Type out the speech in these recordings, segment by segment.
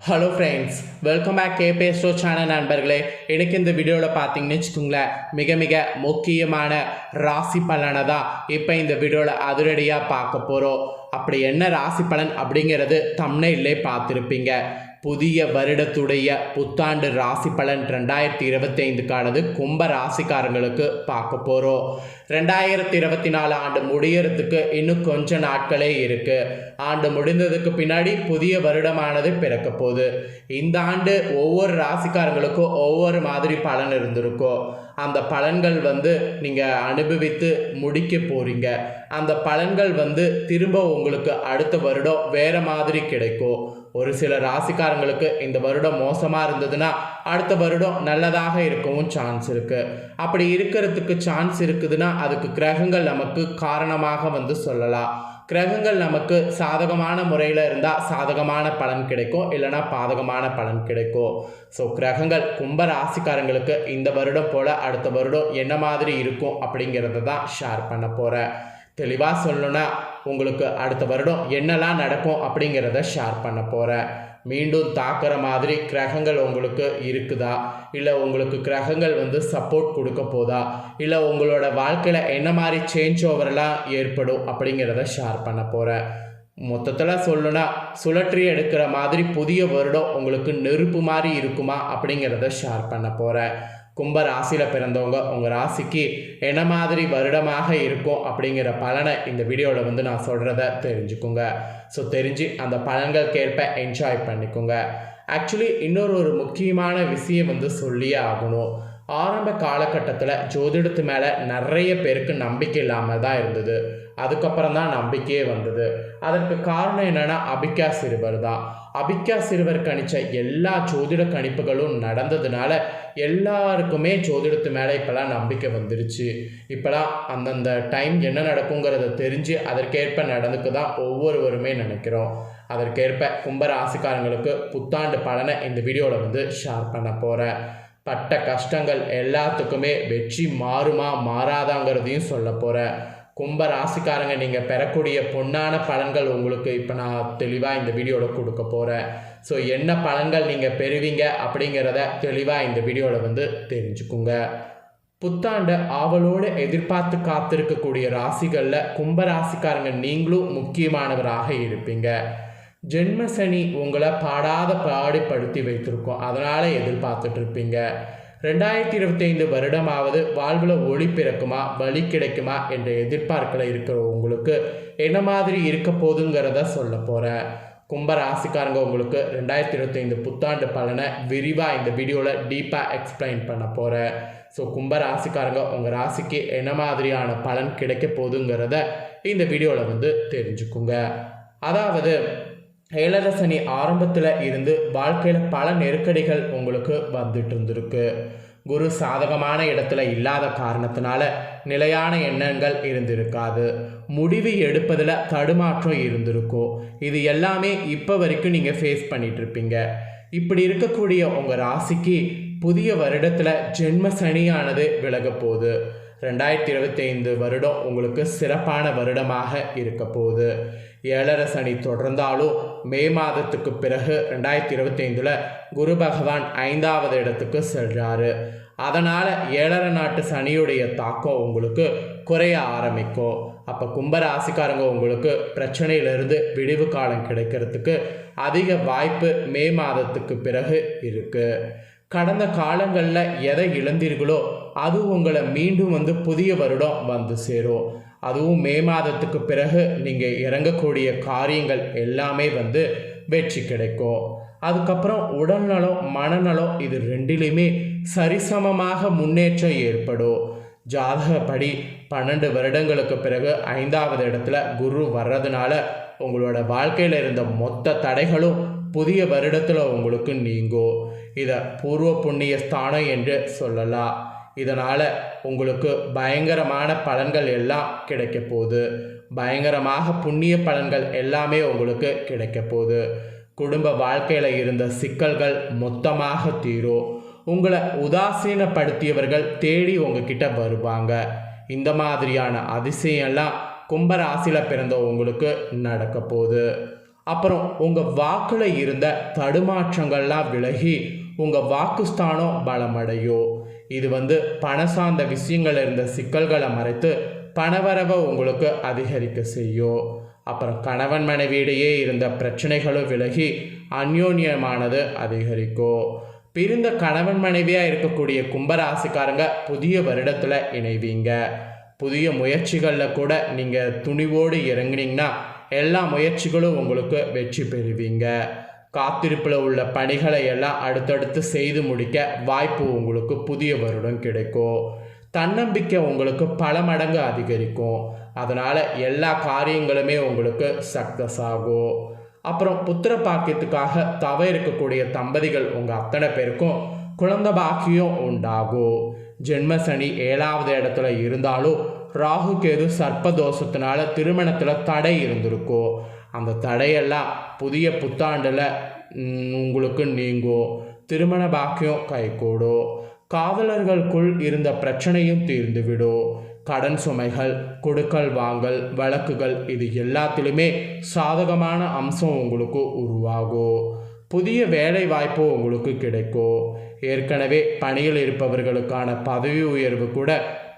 Hello friends welcome back K பேஸ்டோ channel நண்பர்களே. எனக்கு இந்த வீடியோவில் பார்த்தீங்கன்னு வச்சுக்கோங்களேன் மிக மிக முக்கியமான ராசி பலனை தான் இப்போ இந்த வீடியோவில் அதிரடியாக பார்க்க போகிறோம் அப்படி என்ன ராசி பலன் அப்படிங்கிறது தம்னையிலே பார்த்துருப்பீங்க. புதிய வருடத்துடைய புத்தாண்டு ராசி பலன் ரெண்டாயிரத்தி இருபத்தி ஐந்துக்கானது கும்ப ராசிக்காரங்களுக்கு பார்க்க போகிறோம் ரெண்டாயிரத்தி இருபத்தி நாலு ஆண்டு முடியறதுக்கு இன்னும் கொஞ்ச நாட்களே இருக்கு. ஆண்டு முடிந்ததுக்கு பின்னாடி புதிய வருடமானது பிறக்க போகுது. இந்த ஆண்டு ஒவ்வொரு ராசிக்காரங்களுக்கும் ஒவ்வொரு மாதிரி பலன் இருந்திருக்கும். அந்த பலன்கள் வந்து நீங்கள் அனுபவித்து முடிக்க போகிறீங்க அந்த பலன்கள் வந்து திரும்ப உங்களுக்கு அடுத்த வருடம் வேறு மாதிரி கிடைக்கும். ஒரு சில ராசிக்காரங்களுக்கு இந்த வருடம் மோசமாக இருந்ததுன்னா அடுத்த வருடம் நல்லதாக இருக்கவும் சான்ஸ் இருக்குது அப்படி இருக்கிறதுக்கு சான்ஸ் இருக்குதுன்னா அதுக்கு கிரகங்கள் நமக்கு காரணமாக வந்து சொல்லலாம். கிரகங்கள் நமக்கு சாதகமான முறையில் இருந்தால் சாதகமான பலன் கிடைக்கும். இல்லைனா பாதகமான பலன் கிடைக்கும். ஸோ கிரகங்கள் கும்ப ராசிக்காரங்களுக்கு இந்த வருடம் போல் அடுத்த வருடம் என்ன மாதிரி இருக்கும் அப்படிங்கிறத தான் ஷேர் பண்ண போகிறேன் தெளிவாக சொல்லணும்னா உங்களுக்கு அடுத்த வருடம் என்னெல்லாம் நடக்கும் அப்படிங்கிறத ஷேர் பண்ண போகிறேன் மீண்டும் தாக்குற மாதிரி கிரகங்கள் உங்களுக்கு இருக்குதா? இல்லை உங்களுக்கு கிரகங்கள் வந்து சப்போர்ட் கொடுக்க போதா? இல்லை உங்களோட வாழ்க்கையில் என்ன மாதிரி சேஞ்ச் ஓவரெலாம் ஏற்படும் அப்படிங்கிறத ஷேர் பண்ண போகிறேன் மொத்தத்தில் சொல்லணும்னா சுழற்றி எடுக்கிற மாதிரி புதிய வருடம் உங்களுக்கு நெருப்பு மாதிரி இருக்குமா அப்படிங்கிறத ஷேர் பண்ண போகிறேன் கும்ப ராசியில் பிறந்தவங்க உங்கள் ராசிக்கு என்ன மாதிரி வருடமாக இருக்கும் அப்படிங்கிற பலனை இந்த வீடியோவில் வந்து நான் சொல்கிறத தெரிஞ்சுக்குங்க. ஸோ தெரிஞ்சு அந்த பலன்கள் என்ஜாய் பண்ணிக்கோங்க. ஆக்சுவலி இன்னொரு ஒரு முக்கியமான விஷயம் வந்து சொல்லியே ஆகணும். ஆரம்ப காலகட்டத்தில் ஜோதிடத்து மேலே நிறைய பேருக்கு நம்பிக்கை இல்லாமல் தான் இருந்தது. அதுக்கப்புறம் தான் நம்பிக்கையே வந்தது. அதற்கு காரணம் என்னென்னா அபிகா சிறுவர் தான். அபிகா சிறுவர் கணிச்ச எல்லா ஜோதிட கணிப்புகளும் நடந்ததுனால எல்லாருக்குமே ஜோதிடத்து மேலே இப்போலாம் நம்பிக்கை வந்துருச்சு. இப்போலாம் அந்தந்த டைம் என்ன நடக்குங்கிறத தெரிஞ்சு அதற்கேற்ப நடந்துக்கு தான் ஒவ்வொருவருமே நினைக்கிறோம். அதற்கேற்ப கும்ப ராசிக்காரங்களுக்கு புத்தாண்டு பலனை இந்த வீடியோவில் வந்து ஷேர் பண்ண போகிறேன் பட்ட கஷ்டங்கள் எல்லாத்துக்குமே வெற்றி மாறுமா மாறாதாங்கிறதையும் சொல்ல போகிறேன் கும்ப ராசிக்காரங்க நீங்கள் பெறக்கூடிய பொன்னான பலன்கள் உங்களுக்கு இப்போ நான் தெளிவாக இந்த வீடியோவில் கொடுக்க போகிறேன் ஸோ என்ன பலன்கள் நீங்கள் பெறுவீங்க அப்படிங்கிறத தெளிவாக இந்த வீடியோவில் வந்து தெரிஞ்சுக்குங்க. புத்தாண்டை ஆவலோடு எதிர்பார்த்து காத்திருக்கக்கூடிய ராசிகளில் கும்ப ராசிக்காரங்க நீங்களும் முக்கியமானவராக இருப்பீங்க. ஜென்மசனி உங்களை பாடாத பாடுபடுத்தி வைத்திருக்கோம். அதனால் எதிர்பார்த்துட்டு இருப்பீங்க ரெண்டாயிரத்தி இருபத்தைந்து வருடமாவது வாழ்வில் ஒளி பிறக்குமா வழி கிடைக்குமா என்ற எதிர்பார்க்கல இருக்கிற உங்களுக்கு என்ன மாதிரி இருக்க போதுங்கிறத சொல்ல போகிறேன் கும்ப ராசிக்காரங்க உங்களுக்கு ரெண்டாயிரத்தி இருபத்தைந்து புத்தாண்டு பலனை விரிவாக இந்த வீடியோவில் டீப்பாக எக்ஸ்பிளைன் பண்ண போகிறேன் ஸோ கும்ப ராசிக்காரங்க உங்கள் ராசிக்கு என்ன மாதிரியான பலன் கிடைக்க போகுதுங்கிறத இந்த வீடியோவில் வந்து தெரிஞ்சுக்குங்க. அதாவது ஏழரசனி ஆரம்பத்தில் இருந்து வாழ்க்கையில் பல நெருக்கடிகள் உங்களுக்கு வந்துட்டு இருந்திருக்கு குரு சாதகமான இடத்துல இல்லாத காரணத்தினால நிலையான எண்ணங்கள் இருந்திருக்காது. முடிவு எடுப்பதில் தடுமாற்றம் இருந்திருக்கும் இது எல்லாமே இப்போ வரைக்கும் நீங்கள் ஃபேஸ் பண்ணிகிட்ருப்பீங்க இருப்பீங்க இப்படி இருக்கக்கூடிய உங்கள் ராசிக்கு புதிய வருடத்தில் ஜென்ம சனியானது விலக போகுது ரெண்டாயிரத்தி இருபத்தி ஐந்து வருடம் உங்களுக்கு சிறப்பான வருடமாக இருக்க போகுது. ஏழரை சனி தொடர்ந்தாலும் மே மாதத்துக்கு பிறகு ரெண்டாயிரத்தி இருபத்தி ஐந்தில் குரு பகவான் ஐந்தாவது இடத்துக்கு செல்றாரு. அதனால் ஏழரை நாட்டு சனியுடைய தாக்கம் உங்களுக்கு குறைய ஆரம்பிக்கும். அப்போ கும்பராசிக்காரங்க உங்களுக்கு பிரச்சனையிலிருந்து விடிவு காலம் கிடைக்கிறதுக்கு அதிக வாய்ப்பு மே மாதத்துக்கு பிறகு இருக்குது கடந்த காலங்களில் எதை இழந்தீர்களோ அது உங்களை மீண்டும் வந்து புதிய வருடம் வந்து சேரும். அதுவும் மே மாதத்துக்கு பிறகு நீங்கள் இறங்கக்கூடிய காரியங்கள் எல்லாமே வந்து வெற்றி கிடைக்கும். அதுக்கப்புறம் உடல்நலம் மனநலம் இது ரெண்டிலையுமே சரிசமமாக முன்னேற்றம் ஏற்படும். ஜாதகப்படி பன்னெண்டு வருடங்களுக்கு பிறகு ஐந்தாவது இடத்துல குரு வர்றதுனால உங்களோட வாழ்க்கையில் இருந்த மொத்த தடைகளும் புதிய வருடத்தில் உங்களுக்கு நீங்கும். இதை பூர்வ புண்ணிய ஸ்தானம் என்று சொல்லலாம் இதனால் உங்களுக்கு பயங்கரமான பலன்கள் எல்லாம் கிடைக்க போகுது. பயங்கரமாக புண்ணிய பலன்கள் எல்லாமே உங்களுக்கு கிடைக்க போகுது. குடும்ப வாழ்க்கையில் இருந்த சிக்கல்கள் மொத்தமாக தீரும். உங்களை உதாசீனப்படுத்தியவர்கள் தேடி உங்ககிட்ட வருவாங்க. இந்த மாதிரியான அதிசயம்லாம் கும்பராசியில் பிறந்த உங்களுக்கு நடக்க போகுது. அப்புறம் உங்கள் வாக்கில் இருந்த தடுமாற்றங்கள்லாம் விலகி உங்கள் வாக்குஸ்தானம் பலமடையும் இது வந்து பண சார்ந்த விஷயங்கள் இருந்த சிக்கல்களை மறைத்து பணவரவை உங்களுக்கு அதிகரிக்க செய்யும் அப்புறம் கணவன் மனைவியிடையே இருந்த பிரச்சனைகளும் விலகி அந்யோன்யமானது அதிகரிக்கும் பிரிந்த கணவன் மனைவியாக இருக்கக்கூடிய கும்பராசிக்காரங்க புதிய வருடத்தில் இணைவீங்க. புதிய முயற்சிகளில் கூட நீங்கள் துணிவோடு இறங்குனீங்கன்னா எல்லா முயற்சிகளும் உங்களுக்கு வெற்றி பெறுவீங்க. காத்திருப்பில் உள்ள பணிகளை எல்லாம் அடுத்தடுத்து செய்து முடிக்க வாய்ப்பு உங்களுக்கு புதிய வருடம் கிடைக்கும். தன்னம்பிக்கை உங்களுக்கு பல மடங்கு அதிகரிக்கும். அதனால் எல்லா காரியங்களுமே உங்களுக்கு சக்ஸஸ் ஆகும். அப்புறம் புத்திர பாக்கியத்துக்காக தவ இருக்கக்கூடிய தம்பதிகள் உங்கள் அத்தனை பேருக்கும் குழந்தை பாக்கியம் உண்டாகும். ஜென்ம சனி ஏழாவது இடத்துல இருந்தாலும் ராகு கேது சர்ப்பதோஷத்தினால திருமணத்தில் தடை இருந்திருக்கும். அந்த தடையெல்லாம் புதிய புத்தாண்டில் உங்களுக்கு நீங்கும் திருமண பாக்கியம் கைகூடும் காதலர்களுக்குள் இருந்த பிரச்சனையும் தீர்ந்துவிடும் கடன் சுமைகள் கொடுக்கல் வாங்கல் வழக்குகள் இது எல்லாத்திலுமே சாதகமான அம்சம் உங்களுக்கு உருவாகும் புதிய வேலை வாய்ப்பு உங்களுக்கு கிடைக்கும் ஏற்கனவே பணியில் இருப்பவர்களுக்கான பதவி உயர்வு கூட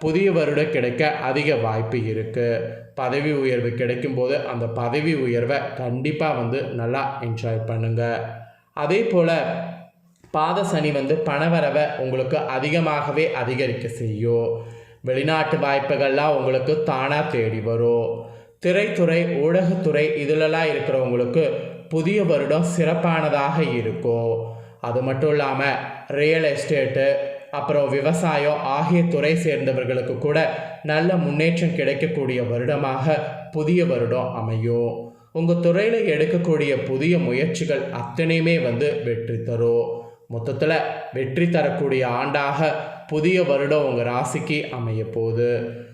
புதிய வருட கிடைக்க அதிக வாய்ப்பு இருக்குது பதவி உயர்வு கிடைக்கும்போது அந்த பதவி உயர்வை கண்டிப்பாக வந்து நல்லா என்ஜாய் பண்ணுங்கள் அதே போல் பாத சனி வந்து பணவரவை உங்களுக்கு அதிகமாகவே அதிகரிக்க செய்யும். வெளிநாட்டு வாய்ப்புகள்லாம் உங்களுக்கு தானாக தேடி வரும். திரைத்துறை ஊடகத்துறை இதிலெல்லாம் இருக்கிறவங்களுக்கு புதிய வருடம் சிறப்பானதாக இருக்கும். அது மட்டும் இல்லாமல் ரியல் எஸ்டேட்டு அப்புறம் விவசாயம் ஆகிய துறை சேர்ந்தவர்களுக்கு கூட நல்ல முன்னேற்றம் கிடைக்கக்கூடிய வருடமாக புதிய வருடம் அமையும். உங்கள் துறையில் எடுக்கக்கூடிய புதிய முயற்சிகள் அத்தனையுமே வந்து வெற்றி தரும். மொத்தத்தில் வெற்றி தரக்கூடிய ஆண்டாக புதிய வருடம் உங்கள் ராசிக்கு அமைய போகுது.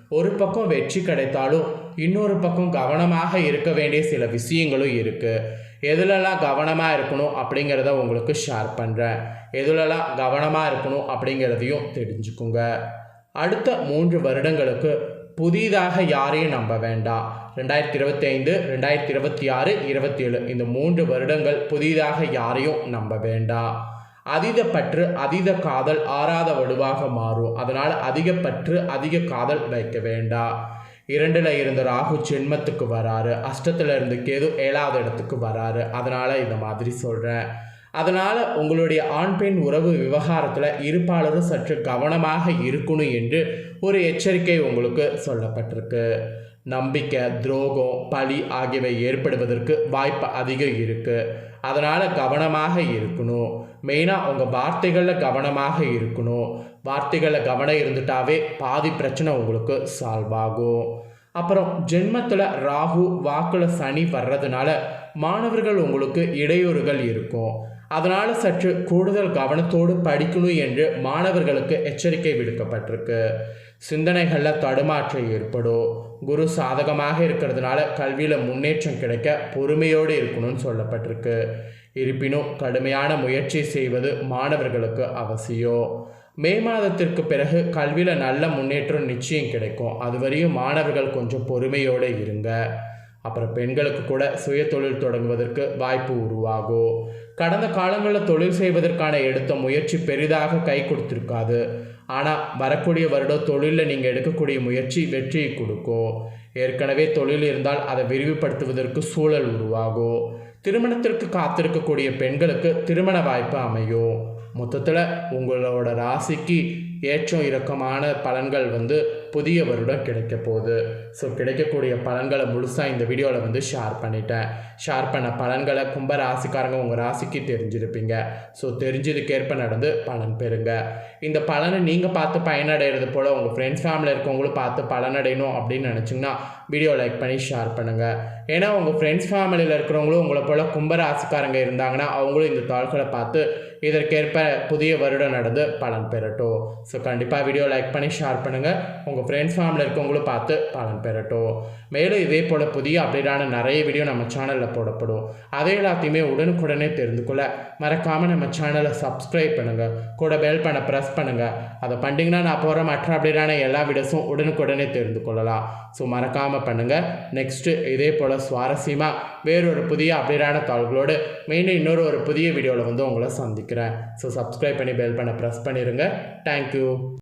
ஒரு பக்கம் வெற்றி கிடைத்தாலும் இன்னொரு பக்கம் கவனமாக இருக்க வேண்டிய சில விஷயங்களும் இருக்குது எதுலலாம் கவனமாக இருக்கணும் அப்படிங்கிறத உங்களுக்கு ஷேர் பண்ணுறேன் எதுலலாம் கவனமாக இருக்கணும் அப்படிங்கிறதையும் தெரிஞ்சுக்குங்க. அடுத்த மூன்று வருடங்களுக்கு புதிதாக யாரையும் நம்ப வேண்டாம். ரெண்டாயிரத்தி இருபத்தைந்து ரெண்டாயிரத்தி இருபத்தி ஆறு இருபத்தி ஏழு இந்த மூன்று வருடங்கள் புதிதாக யாரையும் நம்ப வேண்டாம். அதீத பற்று அதீத காதல் ஆறாத வலுவாக மாறும். அதனால் அதிக பற்று அதிக காதல் வைக்க வேண்டாம். இரண்டில் இருந்த ராகு ஜென்மத்துக்கு வராரு. அஷ்டத்தில் இருந்து கேது ஏழாவது இடத்துக்கு வராரு. அதனால் இந்த மாதிரி சொல்கிறேன் அதனால் உங்களுடைய ஆண் பெண் உறவு விவகாரத்தில் இருப்பாளரும் சற்று கவனமாக இருக்கணும் என்று ஒரு எச்சரிக்கை உங்களுக்கு சொல்லப்பட்டிருக்கு. நம்பிக்கை துரோகம் பழி ஆகியவை ஏற்படுவதற்கு வாய்ப்பு அதிகம் இருக்குது அதனால் கவனமாக இருக்கணும். மெயினாக உங்கள் வார்த்தைகளில் கவனமாக இருக்கணும். வார்த்தைகளில் கவனம் இருந்துட்டாவே பாதி பிரச்சனை உங்களுக்கு சால்வ் ஆகும். அப்புறம் ஜென்மத்தில் ராகு வாக்கில் சனி வர்றதுனால மாணவர்கள் உங்களுக்கு இடையூறுகள் இருக்கும். அதனால் சற்று கூடுதல் கவனத்தோடு படிக்கணும் என்று மாணவர்களுக்கு எச்சரிக்கை விடுக்கப்பட்டிருக்கு. சிந்தனைகளில் தடுமாற்றம் ஏற்படும். குரு சாதகமாக இருக்கிறதுனால கல்வியில் முன்னேற்றம் கிடைக்க பொறுமையோடு இருக்கணும்னு சொல்லப்பட்டிருக்கு. இருப்பினும் கடுமையான முயற்சி செய்வது மாணவர்களுக்கு அவசியம். மே மாதத்திற்கு பிறகு கல்வியில் நல்ல முன்னேற்றம் நிச்சயம் கிடைக்கும். அதுவரையும் மாணவர்கள் கொஞ்சம் பொறுமையோடு இருங்க. அப்புறம் பெண்களுக்கு கூட சுய தொழில் தொடங்குவதற்கு வாய்ப்பு உருவாகும். கடந்த காலங்களில் தொழில் செய்வதற்கான எடுத்த முயற்சி பெரிதாக கை கொடுத்துருக்காது. ஆனால் வரக்கூடிய வருடம் தொழிலில் நீங்கள் எடுக்கக்கூடிய முயற்சி வெற்றியை கொடுக்கும். ஏற்கனவே தொழில் இருந்தால் அதை விரிவுபடுத்துவதற்கு சூழல் உருவாகும். திருமணத்திற்கு காத்திருக்கக்கூடிய பெண்களுக்கு திருமண வாய்ப்பு அமையும். மொத்தத்தில் உங்களோட ராசிக்கு ஏற்றம் இறக்கமான பலன்கள் வந்து புதிய வருடம் கிடைக்க போகுது. ஸோ கிடைக்கக்கூடிய பலன்களை முழுசாக இந்த வீடியோவில் வந்து ஷேர் பண்ணிட்டேன். ஷேர் பண்ண பலன்களை கும்ப ராசிக்காரங்க உங்கள் ராசிக்கு தெரிஞ்சிருப்பீங்க. ஸோ தெரிஞ்சதுக்கேற்ப நடந்து பலன் பெறுங்க. இந்த பலனை நீங்கள் பார்த்து பயனடைகிறது போல் உங்கள் ஃப்ரெண்ட்ஸ் ஃபேமிலியில் இருக்கவங்களும் பார்த்து பலனடையணும் அப்படின்னு நினச்சிங்கன்னா வீடியோ லைக் பண்ணி ஷேர் பண்ணுங்கள் ஏன்னா உங்கள் ஃப்ரெண்ட்ஸ் ஃபேமிலியில் இருக்கிறவங்களும் உங்களை போல் கும்ப ராசிக்காரங்க இருந்தாங்கன்னா அவங்களும் இந்த தாள்களை பார்த்து இதற்கேற்ப புதிய வருடம் நடந்து பலன் பெறட்டும். ஸோ கண்டிப்பாக வீடியோ லைக் பண்ணி ஷேர் பண்ணுங்கள் உங்கள் ஃப்ரெண்ட்ஸ் ஃபார்மில் இருக்கவங்களும் பார்த்து பலன் பெறட்டும். மேலும் இதே போல் புதிய அப்டேட்டான நிறைய வீடியோ நம்ம சேனலில் போடப்படும். அதை எல்லாத்தையுமே உடனுக்குடனே தெரிந்து கொள்ள மறக்காமல் நம்ம சேனலை சப்ஸ்கிரைப் பண்ணுங்கள் கூட பெல் பண்ண ப்ரெஸ் பண்ணுங்கள் அதை பண்ணிங்கன்னா நான் போகிற மற்ற அப்டேட்டான எல்லா வீடியோஸும் உடனுக்குடனே தெரிந்து கொள்ளலாம். ஸோ மறக்காமல் பண்ணுங்கள் நெக்ஸ்ட்டு இதே போல் சுவாரஸ்யமாக வேறொரு புதிய அப்டேட்டான தாள்களோடு மெயினாக இன்னொரு ஒரு புதிய வீடியோவில் வந்து உங்களை சந்திக்கிறேன். ஸோ சப்ஸ்கிரைப் பண்ணி பெல் பண்ண ப்ரெஸ் பண்ணிடுங்க தேங்க்யூ